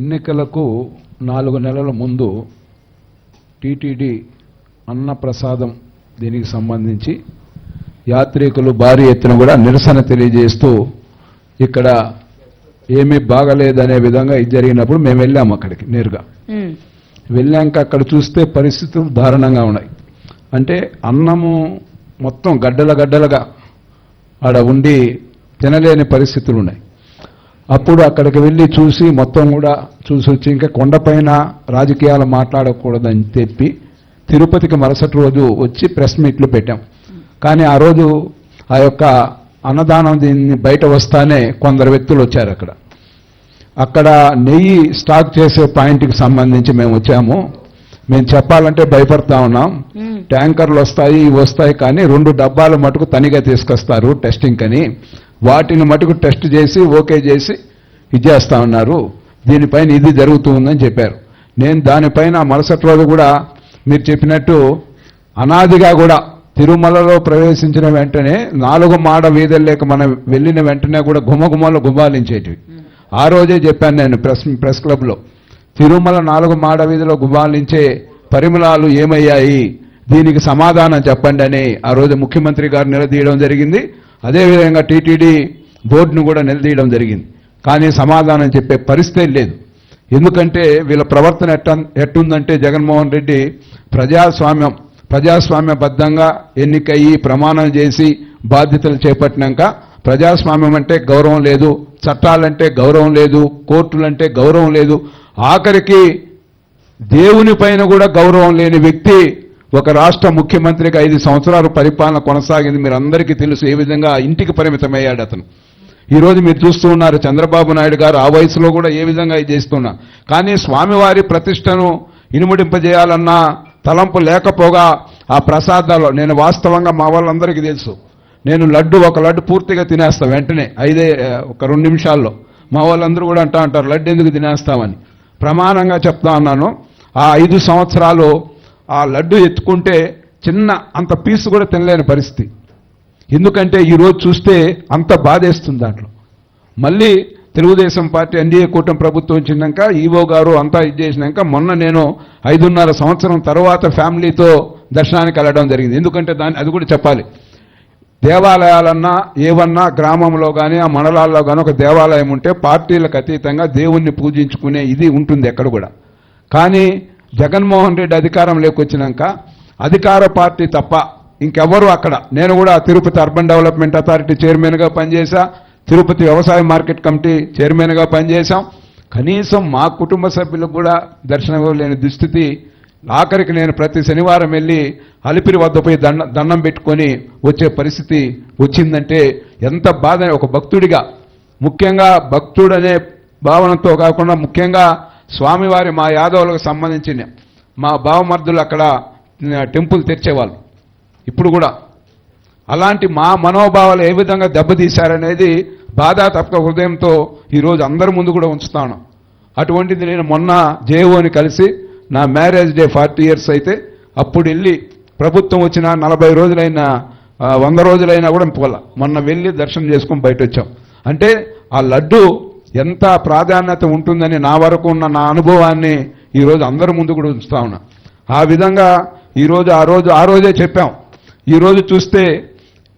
ఎన్నికలకు నాలుగు నెలల ముందు టీటీడీ అన్నప్రసాదం దీనికి సంబంధించి యాత్రికులు భారీ ఎత్తున కూడా నిరసన తెలియజేస్తూ ఇక్కడ ఏమీ బాగలేదనే విధంగా ఇది జరిగినప్పుడు మేము వెళ్ళాము అక్కడికి నేరుగా. వెళ్ళాక అక్కడ చూస్తే పరిస్థితులు దారుణంగా ఉన్నాయి. అంటే అన్నము మొత్తం గడ్డల గడ్డలుగా ఆడ ఉండి తినలేని పరిస్థితులు ఉన్నాయి. అప్పుడు అక్కడికి వెళ్ళి చూసి మొత్తం కూడా చూసి వచ్చి ఇంకా కొండపైన రాజకీయాలు మాట్లాడకూడదని చెప్పి తిరుపతికి మరుసటి రోజు వచ్చి ప్రెస్ మీట్లు పెట్టాం. కానీ ఆ రోజు ఆ యొక్క అన్నదానం దీన్ని బయట వస్తానే కొందరు వ్యక్తులు వచ్చారు అక్కడ. అక్కడ నెయ్యి స్టాక్ చేసే పాయింట్కి సంబంధించి మేము వచ్చాము. మేము చెప్పాలంటే భయపడతా ఉన్నాం. ట్యాంకర్లు వస్తాయి వస్తాయి కానీ రెండు డబ్బాలు మటుకు తనిగా తీసుకొస్తారు టెస్టింగ్ అని వాటిని మటుకు టెస్ట్ చేసి ఓకే చేసి ఇచ్చేస్తా ఉన్నారు. దీనిపైన ఇది జరుగుతూ ఉందని చెప్పారు. నేను దానిపైన మరుసటి రోజు కూడా మీరు చెప్పినట్టు అనాదిగా కూడా తిరుమలలో ప్రవేశించిన వెంటనే నాలుగు మాడ వీధుల్లోకి మనం వెళ్ళిన వెంటనే కూడా గుమగుమలు గుబాలించేటివి ఆ రోజే చెప్పాను నేను ప్రెస్ ప్రెస్ క్లబ్లో. తిరుమల నాలుగు మాడ వీధిలో గుబాలించే పరిమళాలు ఏమయ్యాయి? దీనికి సమాధానం చెప్పండి అని ఆ రోజు ముఖ్యమంత్రి గారు నిలదీయడం జరిగింది. అదేవిధంగా టీటీడీ బోర్డును కూడా నిలదీయడం జరిగింది. కానీ సమాధానం చెప్పే పరిస్థితి లేదు. ఎందుకంటే వీళ్ళ ప్రవర్తన ఎట్ట ఎట్టుందంటే జగన్మోహన్ రెడ్డి ప్రజాస్వామ్యం ప్రజాస్వామ్యబద్ధంగా ఎన్నికయ్యి ప్రమాణం చేసి బాధ్యతలు చేపట్టినాక ప్రజాస్వామ్యం అంటే గౌరవం లేదు చట్టాలంటే గౌరవం లేదు కోర్టులంటే గౌరవం లేదు. ఆఖరికి దేవుని పైన కూడా గౌరవం లేని వ్యక్తి ఒక రాష్ట్ర ముఖ్యమంత్రికి ఐదు సంవత్సరాలు పరిపాలన కొనసాగింది. మీరు అందరికీ తెలుసు ఏ విధంగా ఇంటికి పరిమితమయ్యాడు అతను. ఈరోజు మీరు చూస్తూ ఉన్నారు చంద్రబాబు నాయుడు గారు ఆ వయసులో కూడా ఏ విధంగా ఇది చేస్తున్నా. కానీ స్వామివారి ప్రతిష్టను ఇనుముడింపజేయాలన్న తలంపు లేకపోగా ఆ ప్రసాదాలు నేను వాస్తవంగా మా వాళ్ళందరికీ తెలుసు. నేను లడ్డు ఒక లడ్డు పూర్తిగా తినేస్తా వెంటనే ఐదే ఒక రెండు నిమిషాల్లో. మా వాళ్ళందరూ కూడా అంటా అంటారు లడ్డు ఎందుకు తినేస్తామని. ప్రమాణంగా చెప్తా ఉన్నాను. ఆ ఐదు సంవత్సరాలు ఆ లడ్డు ఎత్తుకుంటే చిన్న అంత పీసు కూడా తినలేని పరిస్థితి. ఎందుకంటే ఈరోజు చూస్తే అంత బాధేస్తుంది దాంట్లో. మళ్ళీ తెలుగుదేశం పార్టీ ఎన్డీఏ కూటమి ప్రభుత్వం వచ్చినాక ఈవో గారు అంతా ఇది చేసినాక మొన్న నేను ఐదున్నర సంవత్సరం తర్వాత ఫ్యామిలీతో దర్శనానికి వెళ్ళడం జరిగింది. ఎందుకంటే దాన్ని అది కూడా చెప్పాలి. దేవాలయాలన్నా ఏవన్నా గ్రామంలో కానీ ఆ మండలాల్లో కానీ ఒక దేవాలయం ఉంటే పార్టీలకు అతీతంగా దేవుణ్ణి పూజించుకునే ఇది ఉంటుంది ఎక్కడ కూడా. కానీ జగన్మోహన్ రెడ్డి అధికారం లేకొచ్చినాక అధికార పార్టీ తప్ప ఇంకెవరు అక్కడ. నేను కూడా తిరుపతి అర్బన్ డెవలప్మెంట్ అథారిటీ చైర్మన్గా పనిచేశా. తిరుపతి వ్యవసాయ మార్కెట్ కమిటీ చైర్మన్గా పనిచేశాం. కనీసం మా కుటుంబ సభ్యులకు కూడా దర్శనం ఇవ్వలేని దుస్థితి. ఆఖరికి నేను ప్రతి శనివారం వెళ్ళి అలిపిరి వద్ద పోయి దండ దండం పెట్టుకొని వచ్చే పరిస్థితి వచ్చిందంటే ఎంత బాధ. ఒక భక్తుడిగా ముఖ్యంగా భక్తుడనే భావనతో కాకుండా ముఖ్యంగా స్వామివారి మా యాదవులకు సంబంధించిన మా బావమర్దులు అక్కడ టెంపుల్ తెరిచేవాళ్ళు. ఇప్పుడు కూడా. అలాంటి మా మనోభావాలు ఏ విధంగా దెబ్బతీశారనేది బాధా తప్పక హృదయంతో ఈరోజు అందరి ముందు కూడా ఉంచుతాను. అటువంటిది నేను మొన్న జేఓని కలిసి నా మ్యారేజ్ డే ఫార్టీ ఇయర్స్ అయితే అప్పుడు వెళ్ళి ప్రభుత్వం వచ్చిన నలభై రోజులైన వంద రోజులైనా కూడా పోలా. మొన్న వెళ్ళి దర్శనం చేసుకొని బయట వచ్చాం అంటే ఆ లడ్డు ఎంత ప్రాధాన్యత ఉంటుందని నా వరకు ఉన్న నా అనుభవాన్ని ఈరోజు అందరి ముందు కూడా ఉంచుతా ఉన్నా. ఆ విధంగా ఈరోజు ఆ రోజు ఆ రోజే చెప్పాం. ఈరోజు చూస్తే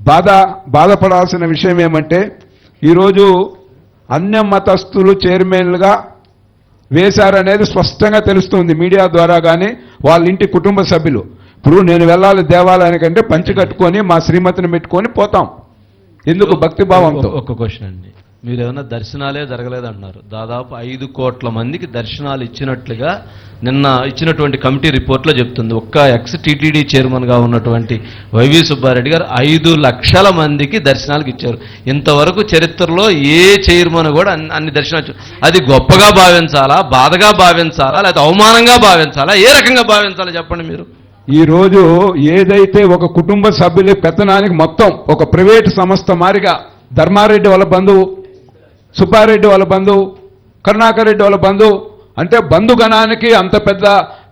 బాధ బాధపడాల్సిన విషయం ఏమంటే ఈరోజు అన్య మతస్థులు చైర్మన్లుగా వేశారనేది స్పష్టంగా తెలుస్తుంది మీడియా ద్వారా కానీ వాళ్ళ ఇంటి కుటుంబ సభ్యులు. ఇప్పుడు నేను వెళ్ళాలి దేవాలయానికంటే పంచి కట్టుకొని మా శ్రీమతిని పెట్టుకొని పోతాం. ఎందుకు? భక్తిభావంతో. ఒక క్వశ్చన్ అండి. మీరు ఏమైనా దర్శనాలే జరగలేదంటున్నారు. దాదాపు ఐదు కోట్ల మందికి దర్శనాలు ఇచ్చినట్లుగా నిన్న ఇచ్చినటువంటి కమిటీ రిపోర్ట్లో చెప్తుంది. ఒక్క ఎక్స్ టీటీడీ చైర్మన్గా ఉన్నటువంటి వైవి సుబ్బారెడ్డి గారు ఐదు లక్షల మందికి దర్శనాలకు ఇచ్చారు. ఇంతవరకు చరిత్రలో ఏ చైర్మన్ కూడా అన్ని- అన్ని దర్శనాలు అది గొప్పగా భావించాలా? బాధగా భావించాలా? లేకపోతే అవమానంగా భావించాలా? ఏ రకంగా భావించాలా చెప్పండి మీరు? ఈరోజు ఏదైతే ఒక కుటుంబ సభ్యుల పెత్తనానికి మొత్తం ఒక ప్రైవేటు సంస్థ మారిగా ధర్మారెడ్డి వాళ్ళ బంధువు సుబ్బారెడ్డి వాళ్ళ బంధువు కరుణాకర్ రెడ్డి వాళ్ళ బంధువు అంటే బంధుగణానికి అంత పెద్ద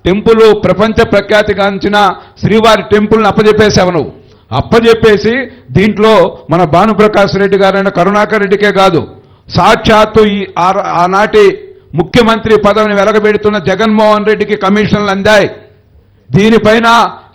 టెంపుల్ ప్రపంచ ప్రఖ్యాతిగాంచిన శ్రీవారి టెంపుల్ని అప్పజెప్పేశావు నువ్వు. అప్పజెప్పేసి దీంట్లో మన భానుప్రకాష్ రెడ్డి గారైన కరుణాకర్ రెడ్డికే కాదు సాక్షాత్తు ఈ ఆ- ఆనాటి ముఖ్యమంత్రి పదవిని వెలగబెడుతున్న జగన్మోహన్ రెడ్డికి కమిషన్లు అందాయి. దీనిపైన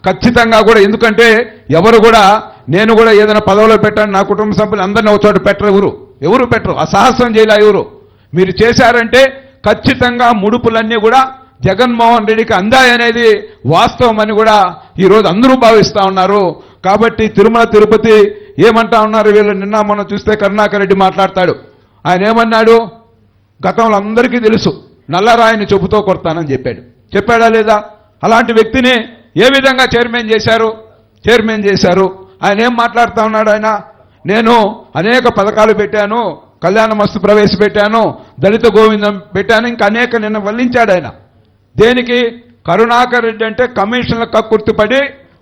ఖచ్చితంగా కూడా ఎందుకంటే ఎవరు కూడా నేను కూడా ఏదైనా పదవిలో పెట్టాను నా కుటుంబ సభ్యులు అందరినీ ఒక చోట పెట్టరు ఎవరు పెట్టరు? అసాహసం చేయలే ఎవరు? మీరు చేశారంటే ఖచ్చితంగా ముడుపులన్నీ కూడా జగన్మోహన్ రెడ్డికి అందాయనేది వాస్తవం అని కూడా ఈరోజు అందరూ భావిస్తూ ఉన్నారు. కాబట్టి తిరుమల తిరుపతి ఏమంటా ఉన్నారు వీళ్ళు? నిన్న మనం చూస్తే కరుణాకర్ రెడ్డి మాట్లాడతాడు. ఆయన ఏమన్నాడు? గతంలో అందరికీ తెలుసు నల్లరాయిని చెబుతో కొడతానని చెప్పాడు. చెప్పాడా లేదా? అలాంటి వ్యక్తిని ఏ విధంగా చైర్మన్ చేశారు? చైర్మన్ చేశారు. ఆయన ఏం మాట్లాడుతూ ఉన్నాడు ఆయన? నేను అనేక పథకాలు పెట్టాను కళ్యాణ మస్తు ప్రవేశపెట్టాను దళిత గోవిందం పెట్టాను ఇంకా అనేక నిన్న వల్లించాడు ఆయన. దేనికి? కరుణాకర్ రెడ్డి అంటే కమిషన్ల కక్కుర్తిపడి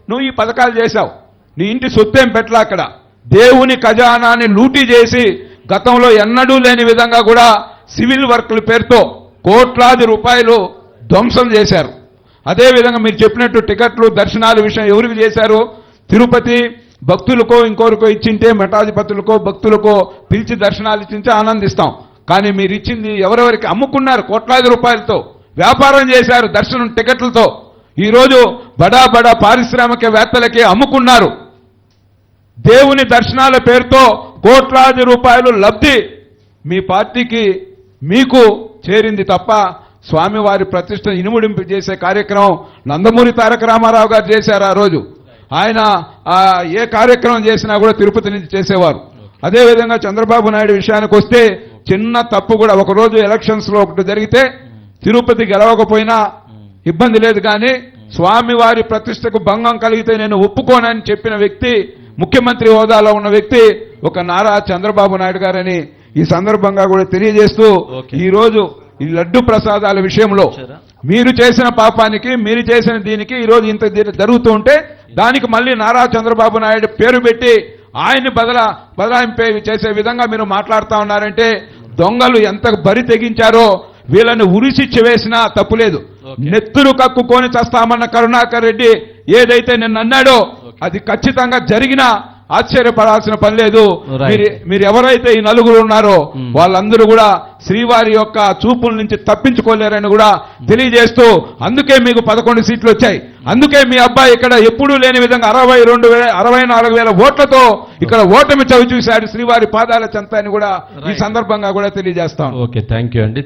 నువ్వు ఈ పథకాలు చేశావు. నీ ఇంటి సొత్తేం పెట్టలా అక్కడ? దేవుని ఖజానాన్ని లూటీ చేసి గతంలో ఎన్నడూ లేని విధంగా కూడా సివిల్ వర్కుల పేరుతో కోట్లాది రూపాయలు ధ్వంసం చేశారు. అదేవిధంగా మీరు చెప్పినట్టు టికెట్లు దర్శనాల విషయం ఎవరికి చేశారు? తిరుపతి భక్తులకో ఇంకోరికో ఇచ్చింటే మఠాధిపతులకో భక్తులకో పిలిచి దర్శనాలు ఇచ్చింటే ఆనందిస్తాం. కానీ మీరు ఇచ్చింది ఎవరెవరికి అమ్ముకున్నారు కోట్లాది రూపాయలతో వ్యాపారం చేశారు దర్శనం టికెట్లతో ఈరోజు బడా బడా పారిశ్రామికవేత్తలకి అమ్ముకున్నారు. దేవుని దర్శనాల పేరుతో కోట్లాది రూపాయలు లబ్ధి మీ పార్టీకి మీకు చేరింది తప్ప స్వామివారి ప్రతిష్ట ఇనుముడింపు చేసే కార్యక్రమం నందమూరి తారక రామారావు గారు చేశారు ఆ రోజు. ఆయన ఏ కార్యక్రమం చేసినా కూడా తిరుపతి నుంచి చేసేవారు. అదేవిధంగా చంద్రబాబు నాయుడు విషయానికి వస్తే చిన్న తప్పు కూడా ఒక రోజు ఎలక్షన్స్లో ఒకటి జరిగితే తిరుపతి గెలవకపోయినా ఇబ్బంది లేదు కానీ స్వామివారి ప్రతిష్టకు భంగం కలిగితే నేను ఒప్పుకోనని చెప్పిన వ్యక్తి ముఖ్యమంత్రి హోదాలో ఉన్న వ్యక్తి ఒక నారా చంద్రబాబు నాయుడు గారని ఈ సందర్భంగా కూడా తెలియజేస్తూ ఓకే. ఈ రోజు ఈ లడ్డు ప్రసాదాల విషయంలో? మీరు చేసిన పాపానికి మీరు చేసిన దీనికి ఈ రోజు ఇంత జరుగుతూ ఉంటే దానికి మళ్ళీ నారా చంద్రబాబు నాయుడు పేరు పెట్టి ఆయన్ని బదల బదలాయింపే చేసే విధంగా మీరు మాట్లాడుతా ఉన్నారంటే దొంగలు ఎంత బరి తెగించారో వీళ్ళని ఉరిసిచ్చి వేసినా తప్పులేదు ఓకే. నెత్తురు కక్కుకొని చస్తామన్న కరుణాకర్ రెడ్డి ఏదైతే నిన్న అన్నాడో అది ఖచ్చితంగా జరిగినా ఆశ్చర్యపడాల్సిన పని లేదు. మీరు మీరు ఎవరైతే ఈ నలుగురు ఉన్నారో Hmm. వాళ్ళందరూ కూడా శ్రీవారి యొక్క చూపుల నుంచి తప్పించుకోలేరని కూడా తెలియజేస్తూ అందుకే మీకు పదకొండు సీట్లు వచ్చాయి అందుకే మీ అబ్బాయి ఇక్కడ ఎప్పుడూ లేని విధంగా అరవై రెండు వేల అరవై నాలుగు వేల ఓట్లతో ఇక్కడ ఓటమి చవి చూశాడు శ్రీవారి పాదాల చెంత అని కూడా ఈ. సందర్భంగా కూడా తెలియజేస్తాం ఓకే థ్యాంక్ యూ అండి